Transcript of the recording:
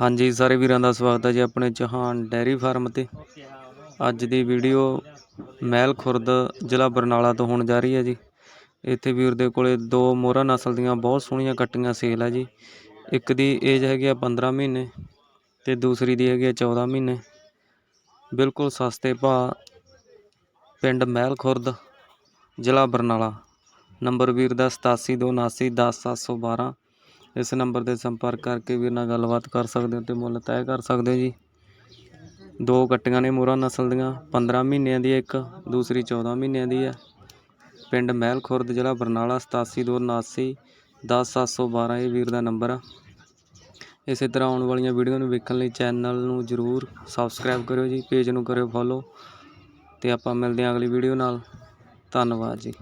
ਹਾਂਜੀ, ਸਾਰੇ ਵੀਰਾਂ ਦਾ ਸਵਾਗਤ ਹੈ ਜੀ ਆਪਣੇ ਚੌਹਾਨ ਡੈਰੀ ਫਾਰਮ ਤੇ। ਅੱਜ ਦੀ ਵੀਡੀਓ ਮਹਿਲ ਖੁਰਦ, ਜ਼ਿਲ੍ਹਾ ਬਰਨਾਲਾ ਤੋਂ ਹੋਣ ਜਾ ਰਹੀ ਹੈ ਜੀ। ਇੱਥੇ ਵੀਰ ਦੇ ਕੋਲੇ ਦੋ ਮੋਹਰਾ ਨਸਲ ਦੀਆਂ ਬਹੁਤ ਸੋਹਣੀਆਂ ਕੱਟੀਆਂ ਸੇਲ ਹੈ ਜੀ। ਇੱਕ ਦੀ ਏਜ ਹੈਗੀ ਆ 15 ਮਹੀਨੇ ਤੇ ਦੂਸਰੀ ਦੀ ਹੈਗੀ ਆ 14 ਮਹੀਨੇ। ਬਿਲਕੁਲ ਸਸਤੇ ਭਾਅ ਪਿੰਡ ਮਹਿਲ ਖੁਰਦ, ਜ਼ਿਲ੍ਹਾ ਬਰਨਾਲਾ। ਨੰਬਰ ਵੀਰ ਦਾ 8729910712 ਇਸ ਨੰਬਰ ਤੇ ਸੰਪਰਕ ਕਰਕੇ ਵੀਰ ਨਾਲ ਗੱਲਬਾਤ ਕਰ ਸਕਦੇ ਹੋ ਅਤੇ ਮੁੱਲ ਤੈਅ ਕਰ ਸਕਦੇ ਹੋ ਜੀ। ਦੋ ਕੱਟੀਆਂ ਨੇ ਮੋਹਰਾ ਨਸਲ ਦੀਆਂ 15 ਮਹੀਨਿਆਂ ਦੀ ਇੱਕ, ਦੂਸਰੀ 14 ਮਹੀਨਿਆਂ ਦੀ ਹੈ। ਪਿੰਡ ਮਹਿਲ ਖੁਰਦ ਜ਼ਿਲ੍ਹਾ ਬਰਨਾਲਾ 8729910712 ਇਹ ਵੀਰ ਦਾ ਨੰਬਰ ਆ। ਇਸੇ ਤਰ੍ਹਾਂ ਆਉਣ ਵਾਲੀਆਂ ਵੀਡੀਓ ਨੂੰ ਵੇਖਣ ਲਈ ਚੈਨਲ ਨੂੰ ਜਰੂਰ ਸਬਸਕ੍ਰਾਈਬ ਕਰਿਓ ਜੀ, ਪੇਜ ਨੂੰ ਕਰਿਓ ਫੋਲੋ। ਤੇ ਆਪਾਂ ਮਿਲਦੇ ਹਾਂ ਅਗਲੀ ਵੀਡੀਓ ਨਾਲ। ਧੰਨਵਾਦ ਜੀ।